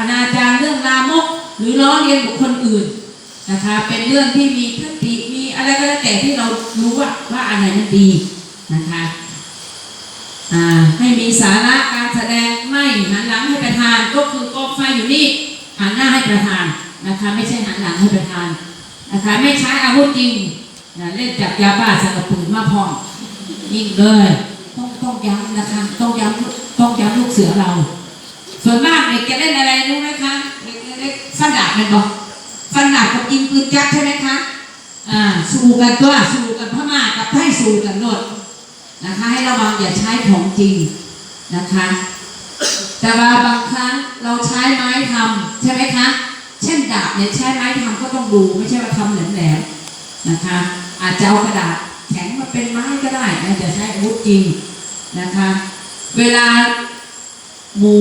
อนาจารเรื่องลามก หรือล้อเลียนบุคคลอื่นนะคะ เป็นเรื่องที่มีคติมีอะไรก็แล้วแต่ที่เรารู้ว่าว่าอันไหนมันดีนะคะให้มีสาระการแสดงไม่หันหลังให้ประธานก็คือกองไฟอยู่นี่หันหน้าให้ประธานนะคะ ไม่ใช่หันหลังให้ประธานนะคะไม่ใช้อาวุธจริงนะเล่นจับยาบ้าสักกระปืนมาพร้อยิงเลยต้องต้องย้ำนะคะต้องย้ำต้องย้ำลูกเสือเรา ส่วนมากเด็กจะเล่นอะไรรู้ไหมคะเด็กเล็กฟันดาบเป็นบอกฟันดาบกับยิงปืนยักษ์ใช่ไหมคะอ่าสู้กันตัวสู้กันพม่ากับไทยสู้กันโนดนะคะ ให้ระวังอย่าใช้ของจริงนะคะ แต่ว่าบางครั้งเราใช้ไม้ทำใช่ไหมคะ เช่นดาบเนี่ยใช้ไม้ทำก็ต้องดูไม่ใช่ว่าทำแหลมๆนะคะ อาจจะเอากระดาษแข็งมาเป็นไม้ก็ได้นะจะใช้อาวุธจริงนะคะ เวลาหมู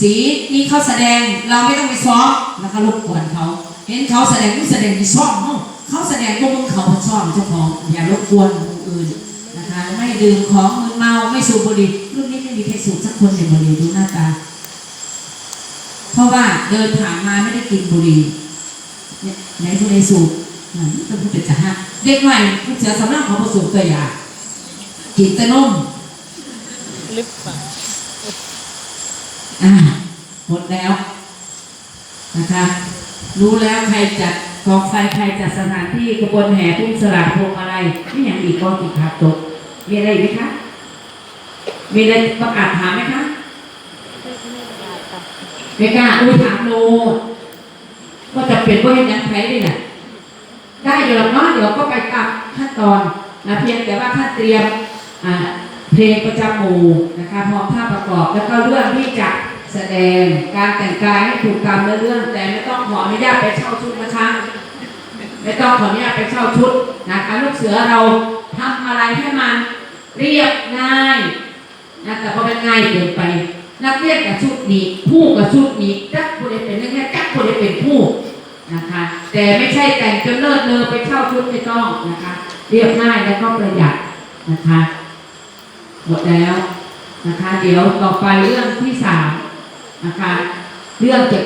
สีนี่เขาแสดงเราไม่ต้องไปซ้อมนะคะรบกวนเขา เห็นเขาแสดงผู้แสดงที่ซ้อมเขาแสดงพวกมึงเขามาซ้อมเจ้าของอย่ารบกวนคนอื่นนะคะไม่ดื่มของมึนเมาไม่สูบบุหรี่รุ่นนี้ไม่มีใครสูบสักคนในบุหรี่ดูหน้าตา เพราะว่าเดินผ่านมาไม่ได้กินบุหรี่เนี่ยไหนผู้ใดสูบนั่นต้องพูดเป็นจะห้าเด็กใหม่ผู้เสียสำนักของประสูบตัวยากินแต่นมลิปปะ อ่าหมดแล้วนะคะรู้แล้วใครจัดกองไฟใครจัดสถานที่กระบวนแห่ทุ่งสลากพวงอะไรนี่อย่างอีกกองกี่ขาดตกมีอะไรอีกไหมคะ มีอะไรประกาศถามไหมคะไม่กล้าอุ้ยถามโลก็จะเป็นว่าเห็นยังไงนี่น่ะได้เดี๋ยวเนาะเดี๋ยวก็ไปตามขั้นตอนนะเพียงแต่ว่าท่านเตรียมอ่าเพลงประจำหมู่นะคะพร้อมท่าประกอบแล้วก็เรื่องที่จะ แสดงการแต่งกายให้ถูกตามเรื่อง แต่ไม่ต้องขออนุญาตไปเช่าชุดนะคะไม่ต้องขออนุญาตไปเช่าชุดนะคะลูกเสือเราทำอะไรให้มันเรียบง่ายนะแต่พอมันง่ายเกินไป นักเรียนกับชุดนี้ผู้กับชุดนี้จักคนใดเป็นนักเรียนจักคนใดเป็นผู้นะคะ แต่ไม่ใช่แต่งจนเลิศเลอไปเช่าชุดไม่ต้องนะคะ เรียบง่ายแล้วก็ประหยัดนะคะ หมดแล้วนะคะ เดี๋ยวต่อไปเรื่องที่สาม นะคะเรื่องเกี่ยวกับ